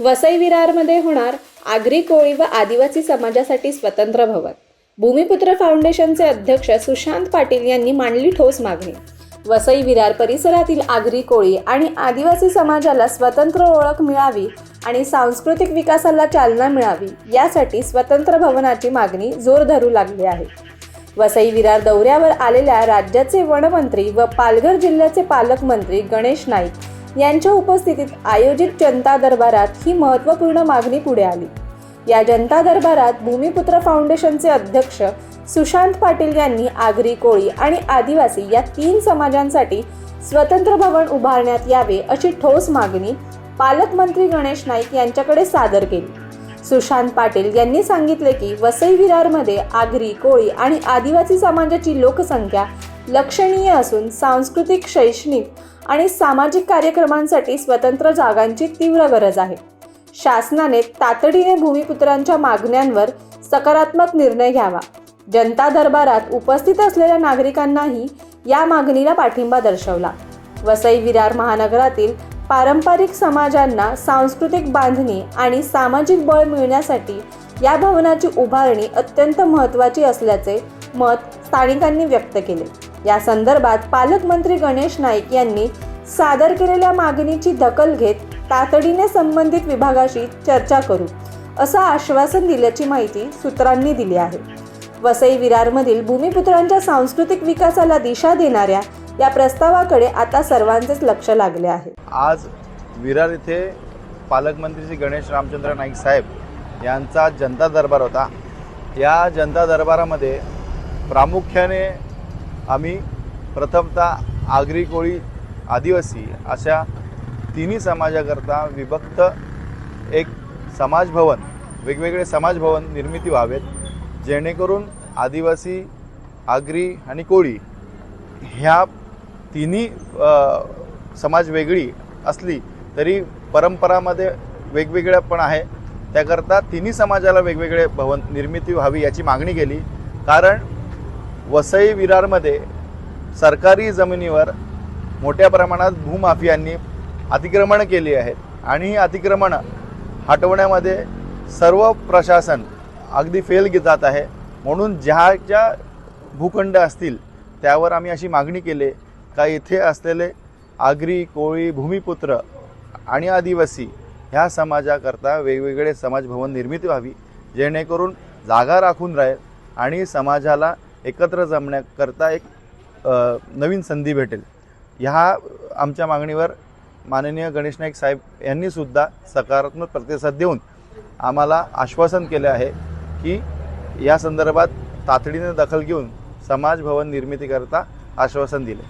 वसई विरारमध्ये होणार आगरी कोळी व आदिवासी समाजासाठी स्वतंत्र भवन. भूमिपुत्र फाउंडेशनचे अध्यक्ष सुशांत पाटील यांनी मांडली ठोस मागणी. वसई विरार परिसरातील आगरी कोळी आणि आदिवासी समाजाला स्वतंत्र ओळख मिळावी आणि सांस्कृतिक विकासाला चालना मिळावी यासाठी स्वतंत्र भवनाची मागणी जोर धरू लागली आहे. वसई विरार दौऱ्यावर आलेल्या राज्याचे वनमंत्री व पालघर जिल्ह्याचे पालकमंत्री गणेश नाईक यांच्या उपस्थितीत आयोजित जनता दरबारात ही महत्त्वपूर्ण मागणी पुढे आली. या जनता दरबारात भूमिपुत्र फाउंडेशनचे अध्यक्ष सुशांत पाटील यांनी आगरी कोळी आणि आदिवासी या तीन समाजांसाठी स्वतंत्र भवन उभारण्यात यावे अशी ठोस मागणी पालकमंत्री गणेश नाईक यांच्याकडे सादर केली. सुशांत पाटील यांनी सांगितले की वसई विरारमध्ये आगरी कोळी आणि आदिवासी समाजाची लोकसंख्या लक्षणीय असून सांस्कृतिक शैक्षणिक आणि सामाजिक कार्यक्रमांसाठी स्वतंत्र जागांची तीव्र गरज आहे. शासनाने तातडीने भूमिपुत्रांच्या मागण्यांवर सकारात्मक निर्णय घ्यावा. जनता दरबारात उपस्थित असलेल्या नागरिकांनाही या मागणीला पाठिंबा दर्शवला. वसई विरार महानगरातील पारंपरिक समाजांना सांस्कृतिक बांधणी आणि सामाजिक बळ मिळण्यासाठी या भवनाची उभारणी अत्यंत महत्त्वाची असल्याचे मत स्थानिकांनी व्यक्त केले. या संदर्भात पालकमंत्री गणेश नाईक यांनी सादर केलेल्या मागणीची दखल घेत तातडीने संबंधित विभागाशी चर्चा करू असं आश्वासन दिल्याची माहिती सूत्रांनी दिली आहे. वसई विरारमधील भूमिपुत्रांच्या सांस्कृतिक विकासाला दिशा देणाऱ्या या प्रस्तावाकडे आता सर्वांचेच लक्ष लागले आहे. आज विरार येथे पालकमंत्री श्री गणेश रामचंद्र नाईक साहेब यांचा जनता दरबार होता. या जनता दरबारामध्ये प्रामुख्याने आम्ही प्रथमतः आगरी कोळी आदिवासी अशा तिन्ही समाजाकरता विभक्त एक समाजभवन वेगवेगळे समाजभवन निर्मिती व्हावेत जेणेकरून आदिवासी आगरी आणि कोळी ह्या तिन्ही समाज वेगळी असली तरी परंपरामध्ये वेगवेगळ्या पण आहे. त्याकरता तिन्ही समाजाला वेगवेगळे भवन निर्मिती व्हावी याची मागणी केली. कारण वसई विरारमध्ये सरकारी जमिनीवर मोठ्या प्रमाणात भूमाफियांनी अतिक्रमण केली आहेत. आणि ही अतिक्रमणं हटवण्यामध्ये सर्व प्रशासन अगदी फेल जात आहे. म्हणून ज्या ज्या भूखंड असतील त्यावर आम्ही अशी मागणी केली का इथे असलेले आगरी कोळी भूमिपुत्र आणि आदिवासी ह्या समाजाकरता वेगवेगळे समाजभवन निर्मिती व्हावी जेणेकरून जागा राखून राहील आणि समाजाला एकत्र जमण्याकरता एक नवीन संधी भेटेल. ह्या आमच्या मागणीवर माननीय गणेश नाईक साहेब यांनीसुद्धा सकारात्मक प्रतिसाद देऊन आम्हाला आश्वासन केले आहे की या संदर्भात तातडीने दखल घेऊन समाज भवन निर्मितीकरता आश्वासन दिले.